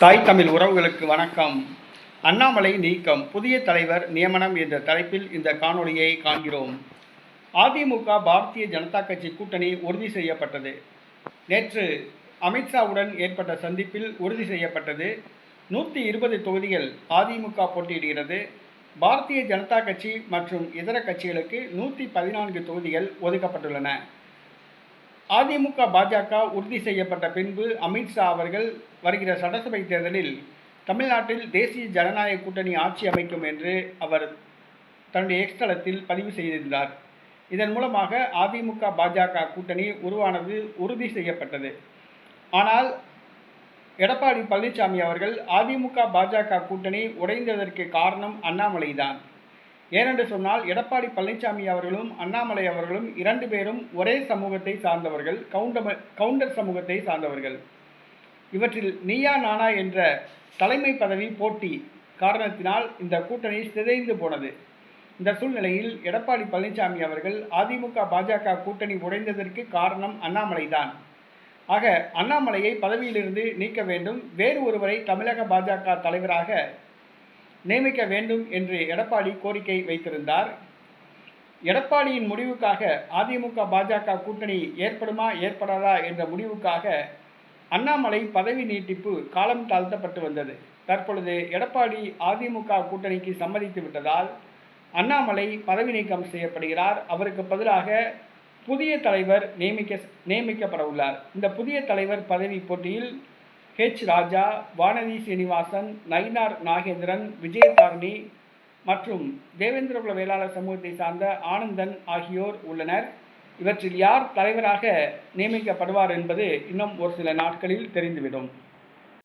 தாய் தமிழ் உறவுகளுக்கு வணக்கம். அண்ணாமலை நீக்கம் புதிய தலைவர் நியமனம் என்ற தலைப்பில் இந்த காணொளியை காண்கிறோம். அதிமுக பாரதிய ஜனதா கட்சி கூட்டணி உறுதி செய்யப்பட்டது. நேற்று அமித்ஷாவுடன் ஏற்பட்ட சந்திப்பில் உறுதி செய்யப்பட்டது. நூற்றி இருபது தொகுதிகள் அதிமுக போட்டியிடுகிறது. பாரதிய ஜனதா கட்சி மற்றும் இதர கட்சிகளுக்கு நூற்றி பதினான்கு தொகுதிகள் ஒதுக்கப்பட்டுள்ளன. அதிமுக பாஜக உறுதி செய்யப்பட்ட பின்பு அமித்ஷா அவர்கள் வருகிற சட்டசபை தேர்தலில் தமிழ்நாட்டில் தேசிய ஜனநாயக கூட்டணி ஆட்சி அமைக்கும் என்று அவர் தன்னுடைய எக்ஸ்தலத்தில் பதிவு செய்திருந்தார். இதன் மூலமாக அதிமுக பாஜக கூட்டணி உருவானது உறுதி செய்யப்பட்டது. ஆனால் எடப்பாடி பழனிசாமி அவர்கள் அதிமுக பாஜக கூட்டணி உடைந்ததற்கு காரணம் அண்ணாமலைதான். ஏனென்று சொன்னால் எடப்பாடி பழனிசாமி அவர்களும் அண்ணாமலை அவர்களும் இரண்டு பேரும் ஒரே சமூகத்தை சார்ந்தவர்கள் கவுண்டம கவுண்டர் சமூகத்தை சார்ந்தவர்கள். இவற்றில் நீயா நானா என்ற தலைமை பதவி போட்டி காரணத்தினால் இந்த கூட்டணி சிதைந்து போனது. இந்த சூழ்நிலையில் எடப்பாடி பழனிசாமி அவர்கள் அதிமுக பாஜக கூட்டணி உடைந்ததற்கு காரணம் அண்ணாமலைதான் ஆக அண்ணாமலையை பதவியிலிருந்து நீக்க வேண்டும். வேறு ஒருவரை தமிழக பாஜக தலைவராக நியமிக்க வேண்டும் என்று எடப்பாடி கோரிக்கை வைத்திருந்தார். எடப்பாடியின் முடிவுக்காக அதிமுக பாஜக கூட்டணி ஏற்படுமா ஏற்படாதா என்ற முடிவுக்காக அண்ணாமலை பதவி நீட்டிப்பு காலம் தாழ்த்தப்பட்டு வந்தது. தற்பொழுது எடப்பாடி அதிமுக கூட்டணிக்கு சம்மதித்து விட்டதால் அண்ணாமலை பதவி நீக்கம் செய்யப்படுகிறார். அவருக்கு பதிலாக புதிய தலைவர் நியமிக்க நியமிக்கப்பட உள்ளார். இந்த புதிய தலைவர் பதவி போட்டியில் ஹெச் ராஜா வானதி சீனிவாசன் நயினார் நாகேந்திரன் விஜயதாரணி மற்றும் தேவேந்திரகுல வேளாளர் சமூகத்தை சார்ந்த ஆனந்தன் ஆகியோர் உள்ளனர். இவற்றில் யார் தலைவராக நியமிக்கப்படுவார் என்பது இன்னும் ஒரு சில நாட்களில் தெரிந்துவிடும்.